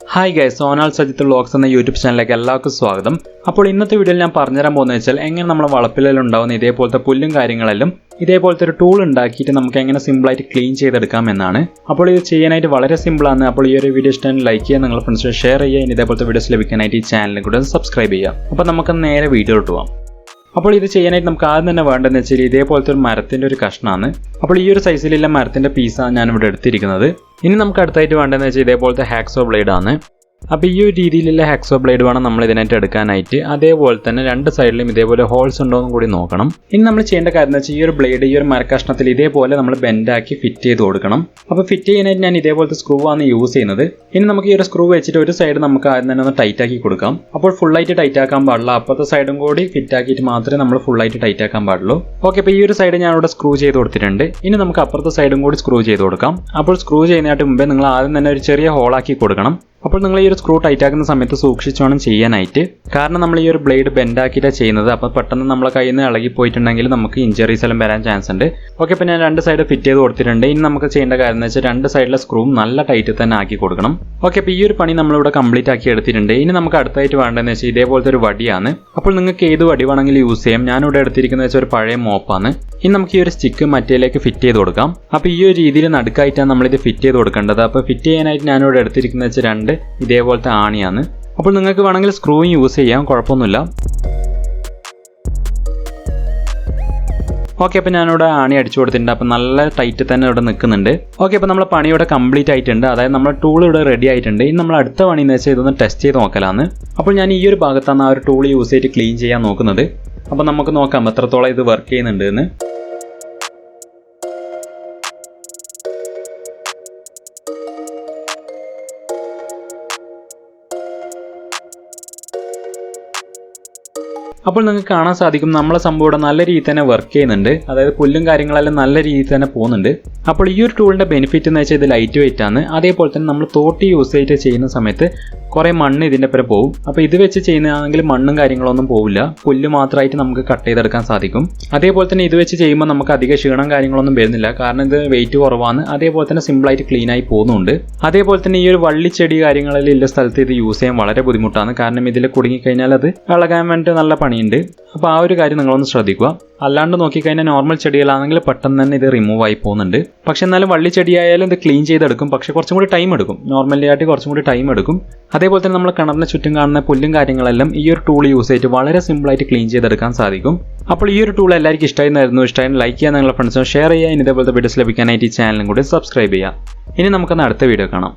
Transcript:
Hi guys Sonal Sajith vlogs എന്ന YouTube ചാനലിലേക്ക് എല്ലാവർക്കും സ്വാഗതം. അപ്പോൾ ഇന്നത്തെ വീഡിയോയിൽ ഞാൻ പറഞ്ഞുതരാൻ പോകുന്നത് വെച്ചാൽ എങ്ങനെ നമ്മൾ വളപ്പിലുണ്ടാവുന്ന ഇതേപോലത്തെ പുല്ലും കാര്യങ്ങളെല്ലാം ഇതേപോലത്തെ ഒരു ടൂൾ ഉണ്ടാക്കിയിട്ട് നമുക്ക് എങ്ങനെ സിമ്പിളായിട്ട് ക്ലീൻ ചെയ്തെടുക്കാം എന്നാണ്. അപ്പോൾ ഇത് ചെയ്യാനായിട്ട് വളരെ സിമ്പിളാണ് അപ്പോൾ ഈ ഒരു വീഡിയോ ഇഷ്ടം ലൈക്ക് ചെയ്യുക നിങ്ങളുടെ ഫ്രണ്ട്സിനെ ഷെയർ ചെയ്യുക. ഇനി ഇതേപോലത്തെ വീഡിയോസ് ലഭിക്കാനായിട്ട് ഈ ചാനലിൽ കൂടെ സബ്സ്ക്രൈബ് ചെയ്യുക. അപ്പോൾ നമുക്ക് നേരെ വീഡിയോ പോകാം അപ്പോൾ ഇത് ചെയ്യാനായിട്ട് നമുക്ക് ആദ്യം തന്നെ വേണ്ടതെന്ന് വെച്ചാൽ ഇതേപോലത്തെ ഒരു മരത്തിന്റെ ഒരു കഷ്ണമാണ്. അപ്പോൾ ഈ ഒരു സൈസിലുള്ള മരത്തിന്റെ പീസാണ് ഇവിടെ എടുത്തിരിക്കുന്നത്. ഇനി നമുക്ക് അടുത്തായിട്ട് വേണ്ടതെന്ന് വെച്ചാൽ ഇതേപോലത്തെ ഹാക്സോ ബ്ലേഡാണ് അപ്പോൾ ഈ ഒരു രീതിയിലുള്ള ഹാക്സോ ബ്ലേഡ് വേണം നമ്മൾ ഇതിനായിട്ട് എടുക്കാനായിട്ട് അതേപോലെ തന്നെ രണ്ട് സൈഡിലും ഇതേപോലെ ഹോൾസ് ഉണ്ടോ എന്നും കൂടി നോക്കണം. ഇനി നമ്മൾ ചെയ്യേണ്ട കാര്യം എന്ന് വെച്ചാൽ ഈ ഒരു ബ്ലേഡ് ഈ ഒരു മരക്കഷ്ണത്തിൽ ഇതേപോലെ നമ്മൾ ബെൻഡാക്കി ഫിറ്റ് ചെയ്ത് കൊടുക്കണം. അപ്പോൾ ഫിറ്റ് ചെയ്യാനായിട്ട് ഞാൻ ഇതേപോലത്തെ സ്ക്രൂ ആണ് യൂസ് ചെയ്യുന്നത്. ഇനി നമുക്ക് ഈ ഒരു സ്ക്രൂ വെച്ചിട്ട് ഒരു സൈഡ് നമുക്ക് ആദ്യം തന്നെ ഒന്ന് ടൈറ്റ് ആക്കി കൊടുക്കാം. അപ്പോൾ ഫുള്ളായിട്ട് ടൈറ്റ് ആക്കാൻ പാടില്ല. അപ്പോഴത്തെ സൈഡും കൂടി ഫിറ്റ് ആക്കിയിട്ട് മാത്രമേ നമ്മൾ ഫുള്ളായിട്ട് ടൈറ്റ് ആക്കാൻ പാടുള്ളൂ. ഓക്കെ അപ്പോൾ ഈ ഒരു സൈഡ് ഞാൻ ഇവിടെ സ്ക്രൂ ചെയ്ത് കൊടുത്തിട്ടുണ്ട്. ഇനി നമുക്ക് അപ്പുറത്തെ സൈഡും കൂടി സ്ക്രൂ ചെയ്ത് കൊടുക്കാം. അപ്പോൾ സ്ക്രൂ ചെയ്യുന്നതിനായിട്ട് മുമ്പേ നിങ്ങൾ ആദ്യം തന്നെ ഒരു ചെറിയ ഹോളാക്കി കൊടുക്കണം. അപ്പോൾ നിങ്ങൾ ഈ ഒരു സ്ക്രൂ ടൈറ്റ് ആക്കുന്ന സമയത്ത് സൂക്ഷിച്ച് വേണം ചെയ്യാനായിട്ട്. കാരണം നമ്മൾ ഈ ഒരു ബ്ലേഡ് ബെൻഡ് ബെൻഡാക്കിയിട്ടാണ് ചെയ്യുന്നത്. അപ്പോൾ പെട്ടെന്ന് നമ്മളെ കയ്യിൽ നിന്ന് ഇളകി പോയിട്ടുണ്ടെങ്കിൽ നമുക്ക് ഇഞ്ചറീസ് എല്ലാം വരാൻ ചാൻസ് ഉണ്ട്. ഓക്കെ അപ്പോൾ ഞാൻ രണ്ട് സൈഡ് ഫിറ്റ് ചെയ്ത് കൊടുത്തിട്ടുണ്ട്. ഇനി നമുക്ക് ചെയ്യേണ്ട കാര്യം എന്ന് വെച്ചാൽ രണ്ട് സൈഡിലെ സ്ക്രൂവും നല്ല ടൈറ്റ് തന്നെ ആക്കി കൊടുക്കണം. ഓക്കെ അപ്പോൾ ഈ ഒരു പണി നമ്മളിവിടെ കംപ്ലീറ്റ് ആക്കി എടുത്തിട്ടുണ്ട്. ഇനി നമുക്ക് അടുത്തായിട്ട് വേണ്ടതെന്ന് വെച്ചാൽ ഇതേപോലത്തെ ഒരു വടിയാണ്. അപ്പോൾ നിങ്ങൾക്ക് ഏത് വടി വേണമെങ്കിലും യൂസ് ചെയ്യാം. ഞാനിവിടെ എടുത്തിരിക്കുന്നത് വെച്ചാൽ ഒരു പഴയ മോപ്പാണ്. ഇനി നമുക്ക് ഈ ഒരു സ്റ്റിക്ക് മറ്റേലേക്ക് ഫിറ്റ് ചെയ്ത് കൊടുക്കാം. അപ്പോൾ ഈ ഒരു രീതിയിൽ നടുക്കായിട്ടാണ് നമ്മളിത് ഫിറ്റ് ചെയ്ത് കൊടുക്കേണ്ടത്. അപ്പോൾ ഫിറ്റ് ചെയ്യാനായിട്ട് ഞാനിവിടെ എടുത്തിരിക്കുന്നത് വെച്ചാൽ രണ്ട് ഇതേപോലത്തെ ആണിയാണ്. അപ്പോൾ നിങ്ങൾക്ക് വേണമെങ്കിൽ സ്ക്രൂയും യൂസ് ചെയ്യാം. കുഴപ്പമൊന്നുമില്ല. ഓക്കെ അപ്പോൾ ഞാനിവിടെ ആണി അടിച്ചു കൊടുത്തിട്ടുണ്ട്. അപ്പോൾ നല്ല ടൈറ്റ് തന്നെ ഇവിടെ നിൽക്കുന്നുണ്ട്. ഓക്കെ അപ്പോൾ നമ്മൾ പണി ഇവിടെ കംപ്ലീറ്റ് ആയിട്ടുണ്ട്. അതായത് നമ്മൾ ടൂൾ ഇവിടെ റെഡി ആയിട്ടുണ്ട്. ഇനി നമ്മൾ അടുത്ത പണി എന്ന് വെച്ചാൽ ഇതൊന്ന് ടെസ്റ്റ് ചെയ്ത് നോക്കലാണ് അപ്പോൾ ഞാൻ ഈ ഒരു ഭാഗത്താണ് ആ ഒരു ടൂൾ യൂസ് ചെയ്തിട്ട് ക്ലീൻ ചെയ്യാൻ നോക്കുന്നത്. അപ്പോൾ നമുക്ക് നോക്കാം എത്രത്തോളം ഇത് വർക്ക് ചെയ്യുന്നുണ്ട് എന്ന്. അപ്പോൾ നിങ്ങൾക്ക് കാണാൻ സാധിക്കും നമ്മളെ സംഭവം ഇവിടെ നല്ല രീതിയിൽ തന്നെ വർക്ക് ചെയ്യുന്നുണ്ട്. അതായത് പുല്ലും കാര്യങ്ങളെല്ലാം നല്ല രീതിയിൽ തന്നെ പോകുന്നുണ്ട്. അപ്പോൾ ഈ ഒരു ടൂളിന്റെ ബെനിഫിറ്റ് എന്ന് വെച്ചാൽ ഇത് ലൈറ്റ് വെയിറ്റ് ആണ്. അതേപോലെ തന്നെ നമ്മൾ തോട്ടി യൂസ് ചെയ്തിട്ട് ചെയ്യുന്ന സമയത്ത് കുറേ മണ്ണ് ഇതിന്റെ പേരെ പോകും. അപ്പോൾ ഇത് വെച്ച് ചെയ്യുന്നതാണെങ്കിൽ മണ്ണും കാര്യങ്ങളൊന്നും പോവില്ല. പുല്ല് മാത്രമായിട്ട് നമുക്ക് കട്ട് ചെയ്തെടുക്കാൻ സാധിക്കും. അതേപോലെ തന്നെ ഇത് വെച്ച് ചെയ്യുമ്പോൾ നമുക്ക് അധിക ക്ഷീണം കാര്യങ്ങളൊന്നും വരുന്നില്ല. കാരണം ഇത് വെയിറ്റ് കുറവാണ്. അതേപോലെ തന്നെ സിമ്പിളായിട്ട് ക്ലീൻ ആയി പോകുന്നുണ്ട്. അതേപോലെ തന്നെ ഈ ഒരു വള്ളിച്ചെടി കാര്യങ്ങളിൽ ഉള്ള സ്ഥലത്ത് ഇത് യൂസ് ചെയ്യാൻ വളരെ ബുദ്ധിമുട്ടാണ്. കാരണം ഇതിൽ കുടുങ്ങിക്കഴിഞ്ഞാൽ അത് ഇളകാൻ വേണ്ടിയിട്ട് നല്ല പണിയുണ്ട്. അപ്പോൾ ആ ഒരു കാര്യം നിങ്ങളൊന്ന് ശ്രദ്ധിക്കുക. അല്ലാണ്ട് നോക്കിക്കഴിഞ്ഞാൽ നോർമൽ ചെടികളാണെങ്കിൽ പെട്ടെന്ന് തന്നെ ഇത് റിമൂവ് ആയി പോകുന്നുണ്ട്. പക്ഷെ എന്നാലും വള്ളി ചെടിയായാലും ഇത് ക്ലീൻ ചെയ്തെടുക്കും. പക്ഷെ കുറച്ചും കൂടി ടൈം എടുക്കും. നോർമലി ആയിട്ട് കുറച്ചും കൂടി ടൈം എടുക്കും. അതേപോലെ തന്നെ നമ്മൾ കിണറിന് ചുറ്റും കാണുന്ന പുല്ലും കാര്യങ്ങളെല്ലാം ഈ ഒരു ടൂൾ യൂസ് ചെയ്തിട്ട് വളരെ സിമ്പിളായിട്ട് ക്ലീൻ ചെയ്തെടുക്കാൻ സാധിക്കും. അപ്പോൾ ഈ ഒരു ടൂൾ എല്ലാവർക്കും ഇഷ്ടമായിരുന്നു ഇഷ്ടമായി ലൈക്ക് ചെയ്യാൻ നിങ്ങളുടെ ഫ്രണ്ട്സും ഷെയർ ചെയ്യാൻ ഇതേപോലത്തെ വീഡിയോസ് ലഭിക്കാനായിട്ട് ഈ ചാനലും കൂടി സബ്സ്ക്രൈബ് ചെയ്യുക. ഇനി നമുക്കൊന്ന് അടുത്ത വീഡിയോ കാണാം.